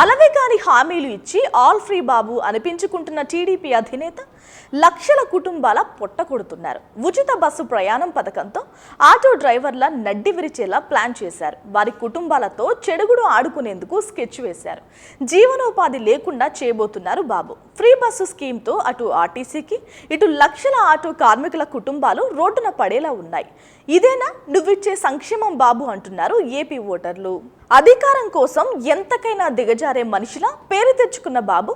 అలవేగాని హామీలు ఇచ్చి all free Babu అనిపించుకుంటున్న టీడీపీ అధినేత లక్షల కుటుంబాల పొట్ట కొడుతున్నారు. ఉచిత బస్సు ప్రయాణం పథకంతో ఆటో డ్రైవర్ల నడ్డి విరిచేలా ప్లాన్ చేశారు. వారి కుటుంబాలతో చెడుగుడు ఆడుకునేందుకు స్కెచ్ వేశారు. జీవనోపాధి లేకుండా చేయబోతున్నారు బాబు. ఫ్రీ బస్సు స్కీమ్తో అటు ఆర్టీసీకి ఇటు లక్షల ఆటో కార్మికుల కుటుంబాలు రోడ్డున పడేలా ఉన్నాయి. ఇదేనా? నువ్విచ్చే సంక్షేమం బాబు అంటున్నారు ఏపీ ఓటర్లు. అధికారం కోసం ఎంతకైనా దిగజ దిగజారే మనిషిలా పేరు తెచ్చుకున్న బాబు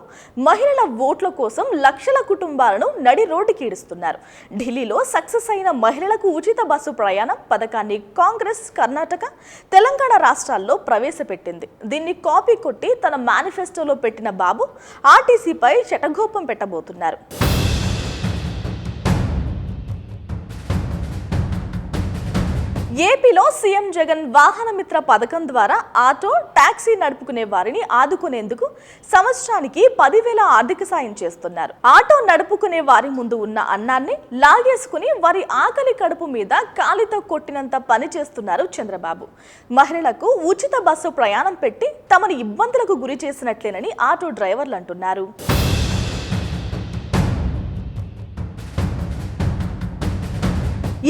మహిళల ఓట్ల కోసం లక్షల కుటుంబాలను నడి రోడ్డుకి ఈడుస్తున్నారు. ఢిల్లీలో సక్సెస్ అయిన మహిళలకు ఉచిత బస్సు ప్రయాణం పథకాన్ని కాంగ్రెస్ కర్ణాటక తెలంగాణ రాష్ట్రాల్లో ప్రవేశపెట్టింది. దీన్ని కాపీ కొట్టి తన మేనిఫెస్టోలో పెట్టిన బాబు ఆర్టీసీపై శటగోపం పెట్టబోతున్నారు. ఏపీలో సీఎం జగన్ వాహనమిత్ర పథకం ద్వారా ఆటో టాక్సీ నడుపుకునే వారిని ఆదుకునేందుకు సంవత్సరానికి పదివేల ఆర్థిక సాయం చేస్తున్నారు. ఆటో నడుపుకునే వారి ముందు ఉన్న అన్నాన్ని లాగేసుకుని వారి ఆకలి కడుపు మీద కాలితో కొట్టినంత పని చేస్తున్నారు చంద్రబాబు. మహిళలకు ఉచిత బస్సు ప్రయాణం పెట్టి తమను ఇబ్బందులకు గురి చేసినట్లేనని ఆటో డ్రైవర్లు అంటున్నారు.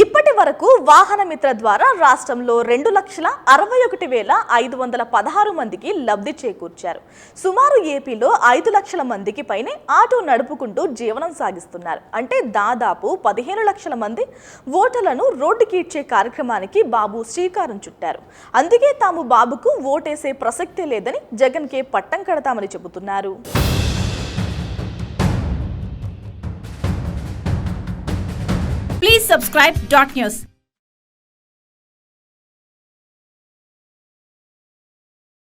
ఇప్పటి వరకు వాహన మిత్ర ద్వారా రాష్ట్రంలో రెండు లక్షల అరవై ఒకటి వేల ఐదు వందల పదహారు మందికి లబ్ధి చేకూర్చారు. సుమారు ఏపీలో ఐదు లక్షల మందికి పైనే ఆటో నడుపుకుంటూ జీవనం సాగిస్తున్నారు. అంటే దాదాపు పదిహేను లక్షల మంది ఓటర్లను రోడ్డుకి ఇచ్చే కార్యక్రమానికి బాబు శ్రీకారం చుట్టారు. అందుకే తాము బాబుకు ఓటేసే ప్రసక్తే లేదని జగన్కే పట్టం కడతామని చెబుతున్నారు. Subscribe dot news.